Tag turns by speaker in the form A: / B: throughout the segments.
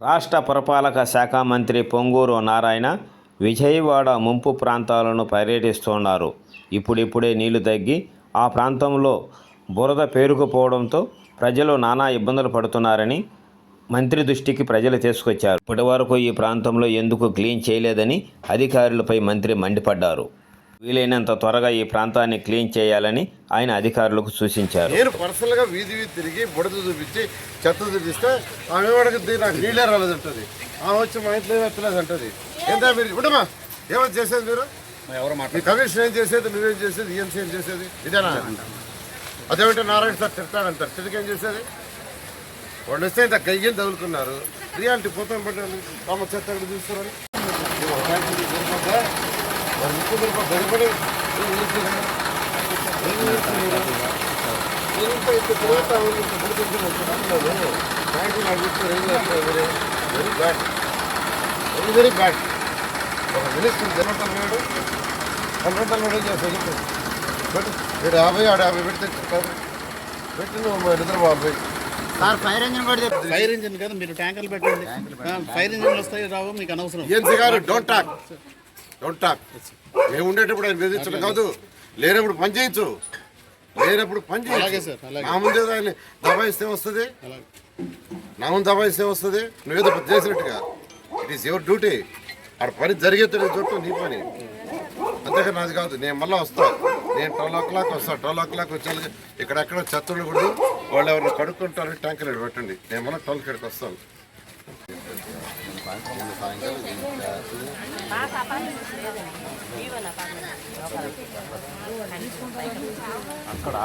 A: రాష్ట్ర పురపాలక శాఖ మంత్రి పొంగూరు నారాయణ విజయవాడ ముంపు ప్రాంతాలను పర్యటిస్తున్నారు. ఇప్పుడిప్పుడే నీళ్ళు తగ్గి ఆ ప్రాంతంలో బురద పేరుకుపోవడంతో ప్రజలు నానా ఇబ్బందులు పడుతున్నారని మంత్రి దృష్టికి ప్రజలు తీసుకొచ్చారు. ఇప్పటి వరకు ఈ ప్రాంతంలో ఎందుకు క్లీన్ చేయలేదని అధికారులపై మంత్రి మండిపడ్డారు. వీలైనంత త్వరగా ఈ ప్రాంతాన్ని క్లీన్ చేయాలని ఆయన అధికారులకు సూచించారు.
B: నేను పర్సనల్గా వీధి వీధి తిరిగి బుడత చూపించి చెత్త చూపిస్తే ఆమె ఏమడగద్ది నాకు నీళ్ళే రాలేదంటది. ఆమె వచ్చి మా ఇంట్లో ఎత్తలేదు అంటది ఎంత మీరు? ఇప్పుడమ్మా ఏమైనా చేసేది మీరు? మీ కమిషన్ ఏం చేసేది? నువ్వేం చేసేది? ఈఎంసీ ఏం చేసేది? ఇదేనా? అదేమంటే నారాయణ సార్ తిడతాడంటారు తిరిగి ఏం చేసేది? వాళ్ళు వస్తే ఇంత గయ్యం తగులుకున్నారు. రియాలిటీ పోతాం పట్టాలి ఆమె చెత్త సరిపడి very bad very very bad ఒక మినిస్టర్ జనరల్ మేడు హండ్రెడ్ మేడం చేస్తా చెప్పు పెట్టు ఏడు యాభై ఆడు యాభై పెడితే కాదు పెట్టి నువ్వు నిద్రపోవాలి
C: సార్ ఫైర్ ఇంజిన్
D: ఫైర్ కదా మీరు ట్యాంకర్లు పెట్టండి. ఫైర్ ఇంజిన్ వస్తాయి రావు మీకు అనవసరం.
B: ఏఎన్సీ గారు డోంట్ టాక్. డోంట్ టాక్ మేము ఉండేటప్పుడు ఆయన బెదిరించడం కాదు. లేనప్పుడు పని చేయొచ్చు. లేనప్పుడు పని చేయొచ్చు. నా ముందే ఆయన దబాయిస్తే వస్తుంది. నా ముందు దబాయిస్తే వస్తుంది. నువ్వేదో చేసినట్టుగా. ఇట్ ఈస్ యువర్ డ్యూటీ ఆడ పని జరిగేది చుట్టూ నీ పని. అంతేగా నాది కాదు. నేను మళ్ళీ వస్తా. నేను ట్వెల్వ్ ఓ క్లాక్ వస్తా ట్వెల్వ్ ఓ క్లాక్ వచ్చి ఇక్కడెక్కడ చెత్త ఉండకూడదు వాళ్ళు ఎవరిని కడుక్కుంటారని ట్యాంకర్ పెట్టండి. నేను మళ్ళీ ట్వెల్వ్ ఇక్కడికి వస్తాను. అక్కడ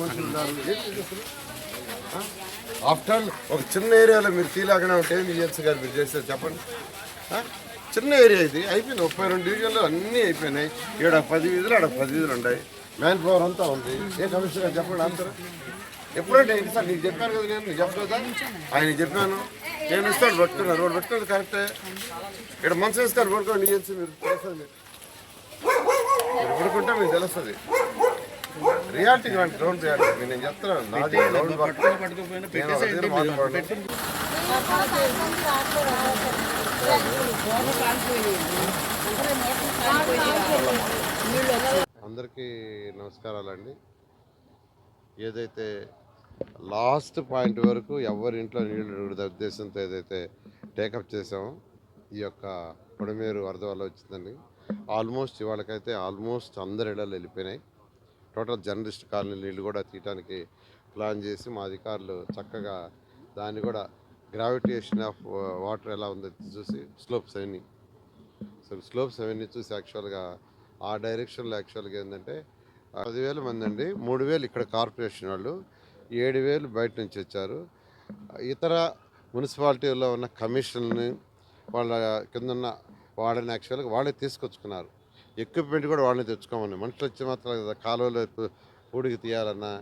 B: మనుషులు ఉన్నారు ఆఫ్టర్ ఒక చిన్న ఏరియాలో మీరు తీలాగానే ఉంటే విజిఎన్స్ గారు మీరు చేస్తారు చెప్పండి. చిన్న ఏరియా ఇది. అయిపోయింది. ముప్పై రెండు డివిజన్లు అన్నీ అయిపోయినాయి. ఇక్కడ పది వీధులు ఆడ పది వీధులు ఉన్నాయి. మ్యాన్ పవర్ అంతా ఉంది. ఏ కమిషనర్ గారు చెప్పండి అందరూ ఎప్పుడంటే ఏంటి సార్ నీకు చెప్పాను కదా నేను చెప్పలేదా? ఆయన చెప్పాను. నేను ఇస్తాను పట్టుకున్నారు రోడ్డు పెట్టుకున్నది కరెక్టే. ఇక్కడ మనసు వేస్తారు పడుకోండి విజిఎన్స్ మీరు. తెలుస్తుంది మీరు పడుకుంటే మీకు తెలుస్తుంది. రియాలిటీ కాదు గ్రౌండ్ రియాలిటీ నేను చెప్తున్నాను నాది గ్రౌండ్ అందరికీ నమస్కారాలండి. ఏదైతే లాస్ట్ పాయింట్ వరకు ఎవరి ఇంట్లో నీళ్ళు ఉద్దేశంతో ఏదైతే టేకప్ చేసామో ఈ యొక్క పొడమేరు వరద వల్ల వచ్చిందండి. ఆల్మోస్ట్ ఇవాళకైతే ఆల్మోస్ట్ అందరి ఇళ్ళలు వెళ్ళిపోయినాయి. టోటల్ జర్నలిస్ట్ కాలనీ నీళ్ళు కూడా తీయడానికి ప్లాన్ చేసి మా అధికారులు చక్కగా దాన్ని కూడా గ్రావిటేషన్ ఆఫ్ వాటర్ ఎలా ఉందో చూసి స్లోప్స్ అవన్నీ. సో స్లోప్స్ అవన్నీ చూసి యాక్చువల్గా ఆ డైరెక్షన్లో యాక్చువల్గా ఏంటంటే పదివేల మంది అండి. మూడు వేలు ఇక్కడ కార్పొరేషన్ వాళ్ళు. ఏడు వేలు బయట నుంచి వచ్చారు ఇతర మున్సిపాలిటీలో ఉన్న కమిషన్ని వాళ్ళ కింద ఉన్న వాళ్ళని యాక్చువల్గా వాళ్ళే తీసుకొచ్చుకున్నారు. ఎక్విప్మెంట్ కూడా వాళ్ళని తెచ్చుకోమని. మనుషులు వచ్చి మాత్రం కదా కాలువలో పూడికి తీయాలన్నా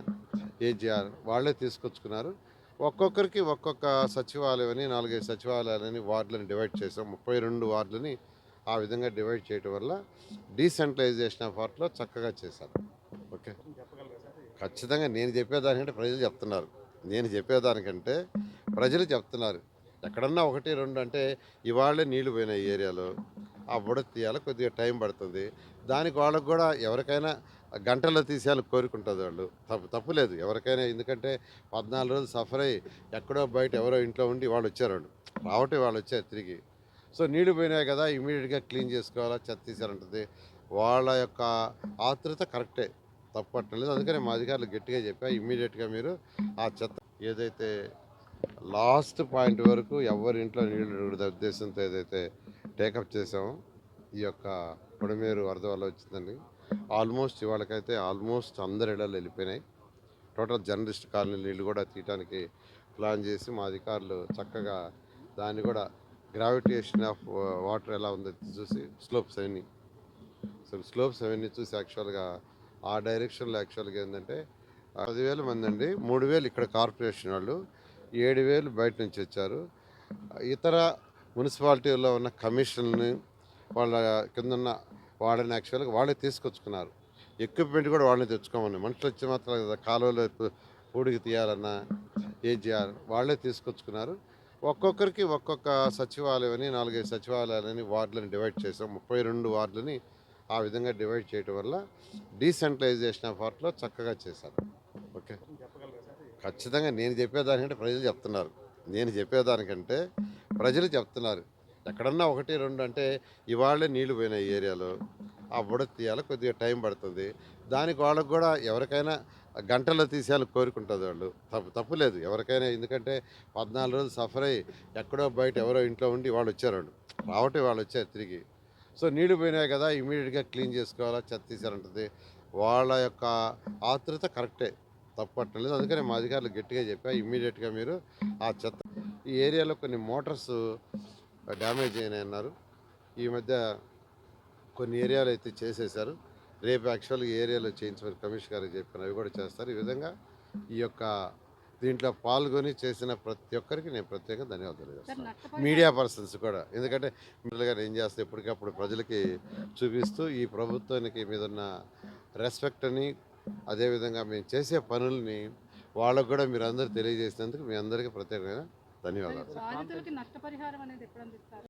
B: ఏం చేయాలి వాళ్ళే తీసుకొచ్చుకున్నారు. ఒక్కొక్కరికి ఒక్కొక్క సచివాలయం అని నాలుగైదు సచివాలయాలని వార్డులను డివైడ్ చేసాం ముప్పై రెండు వార్డులని ఆ విధంగా డివైడ్ చేయడం వల్ల డీసెంట్రలైజేషన్ ఆఫ్ వార్డ్లో చక్కగా చేశారు. ఖచ్చితంగా నేను చెప్పేదానికంటే ప్రజలు చెప్తున్నారు. నేను చెప్పేదానికంటే ప్రజలు చెప్తున్నారు. ఎక్కడన్నా ఒకటి రెండు అంటే ఇవాళే నీళ్ళు పోయినాయి ఏరియాలో. ఆ బుడ తీయాలి కొద్దిగా టైం పడుతుంది. దానికి వాళ్ళకు కూడా ఎవరికైనా గంటల్లో తీసేయాలని కోరుకుంటుంది వాళ్ళు. తప్పు తప్పులేదు ఎవరికైనా ఎందుకంటే పద్నాలుగు రోజులు సఫర్ అయ్యి ఎక్కడో బయట ఎవరో ఇంట్లో ఉండి వాళ్ళు వచ్చారు వాళ్ళు. రావటే వాళ్ళు వచ్చారు తిరిగి. సో నీళ్ళు పోయినాయి కదా ఇమీడియట్గా క్లీన్ చేసుకోవాలా చెత్త తీసారంటుంది వాళ్ళ యొక్క ఆతృత కరెక్టే. తప్పట్టలేదు అందుకని మా అధికారులు గట్టిగా చెప్పా ఇమ్మీడియట్గా మీరు ఆ చెత్త ఏదైతే లాస్ట్ పాయింట్ వరకు ఎవరి ఇంట్లో నీళ్ళు ఉద్దేశంతో ఏదైతే టేకప్ చేసామో ఈ యొక్క పొడమేరు వరద వల్ల వచ్చిందండి. ఆల్మోస్ట్ ఇవాళకైతే ఆల్మోస్ట్ అందరి ఇళ్ళలు వెళ్ళిపోయినాయి. టోటల్ జర్నలిస్ట్ కాలనీ నీళ్ళు కూడా తీయడానికి ప్లాన్ చేసి మా అధికారులు చక్కగా దాన్ని కూడా గ్రావిటేషన్ ఆఫ్ వాటర్ ఎలా ఉందో చూసి స్లోప్స్ అవన్నీ సో స్లోప్స్ అవన్నీ చూసి యాక్చువల్గా ఆ డైరెక్షన్లో యాక్చువల్గా ఏంటంటే పదివేల మంది అండి. మూడు వేలు ఇక్కడ కార్పొరేషన్ వాళ్ళు. ఏడు వేలు బయట నుంచి వచ్చారు. ఇతర మున్సిపాలిటీలో ఉన్న కమిషన్ని వాళ్ళ కింద ఉన్న వాళ్ళని యాక్చువల్గా వాళ్ళే తీసుకొచ్చుకున్నారు. ఎక్విప్మెంట్ కూడా వాళ్ళని తెచ్చుకోమని. మనుషులు వచ్చి మాత్రం కదా కాలువలో పూడికి తీయాలన్నా ఏం చేయాలి? వాళ్ళే తీసుకొచ్చుకున్నారు. ఒక్కొక్కరికి ఒక్కొక్క సచివాలయం అని నాలుగైదు సచివాలయాలని వార్డులను డివైడ్ చేసాం ముప్పై రెండు వార్డులని ఆ విధంగా డివైడ్ చేయడం వల్ల డీసెంట్రలైజేషన్ ఆఫ్ ఆర్ట్లో చక్కగా చేశారు. ఓకే? ఖచ్చితంగా నేను చెప్పేదానికంటే ప్రజలు చెప్తున్నారు. నేను చెప్పేదానికంటే ప్రజలు చెప్తున్నారు. ఎక్కడన్నా ఒకటి రెండు అంటే ఇవాళే నీళ్ళు పోయినాయి ఏరియాలో. ఆ బుడ తీయాలి కొద్దిగా టైం పడుతుంది. దానికి వాళ్ళకు కూడా ఎవరికైనా గంటలో తీసేయాలని కోరుకుంటుంది వాళ్ళు. తప్పు తప్పులేదు ఎవరికైనా ఎందుకంటే పద్నాలుగు రోజులు సఫర్ అయ్యి ఎక్కడో బయట ఎవరో ఇంట్లో ఉండి వాళ్ళు వచ్చారు వాళ్ళు. రావటం వాళ్ళు వచ్చారు తిరిగి. సో నీళ్ళు పోయినాయి కదా ఇమీడియట్గా క్లీన్ చేసుకోవాలా? చెత్త తీసారంటుంది వాళ్ళ యొక్క ఆతృత కరెక్టే తప్పట్లేదు. అందుకని మా అధికారులు గట్టిగా చెప్పా ఇమ్మీడియట్గా మీరు ఆ చెత్త ఈ ఏరియాలో కొన్ని మోటార్స్ డ్యామేజ్ అయినాయి అన్నారు. ఈ మధ్య కొన్ని ఏరియాలు అయితే చేసేశారు. రేపు యాక్చువల్గా ఈ ఏరియాలో చేయించమని కమిషనర్ గారికి చెప్పాను అవి కూడా చేస్తారు. ఈ విధంగా ఈ యొక్క దీంట్లో పాల్గొని చేసిన ప్రతి ఒక్కరికి నేను ప్రత్యేకంగా ధన్యవాదాలు చేస్తాను. మీడియా పర్సన్స్ కూడా. ఎందుకంటే మీరు గారు ఏం చేస్తే ఎప్పటికప్పుడు ప్రజలకి చూపిస్తూ ఈ ప్రభుత్వానికి మీద ఉన్న రెస్పెక్ట్ అని అదేవిధంగా మేము చేసే పనుల్ని వాళ్ళకు కూడా మీరు అందరూ తెలియజేసినందుకు మీ అందరికీ ప్రత్యేకంగా ధన్యవాదాలు.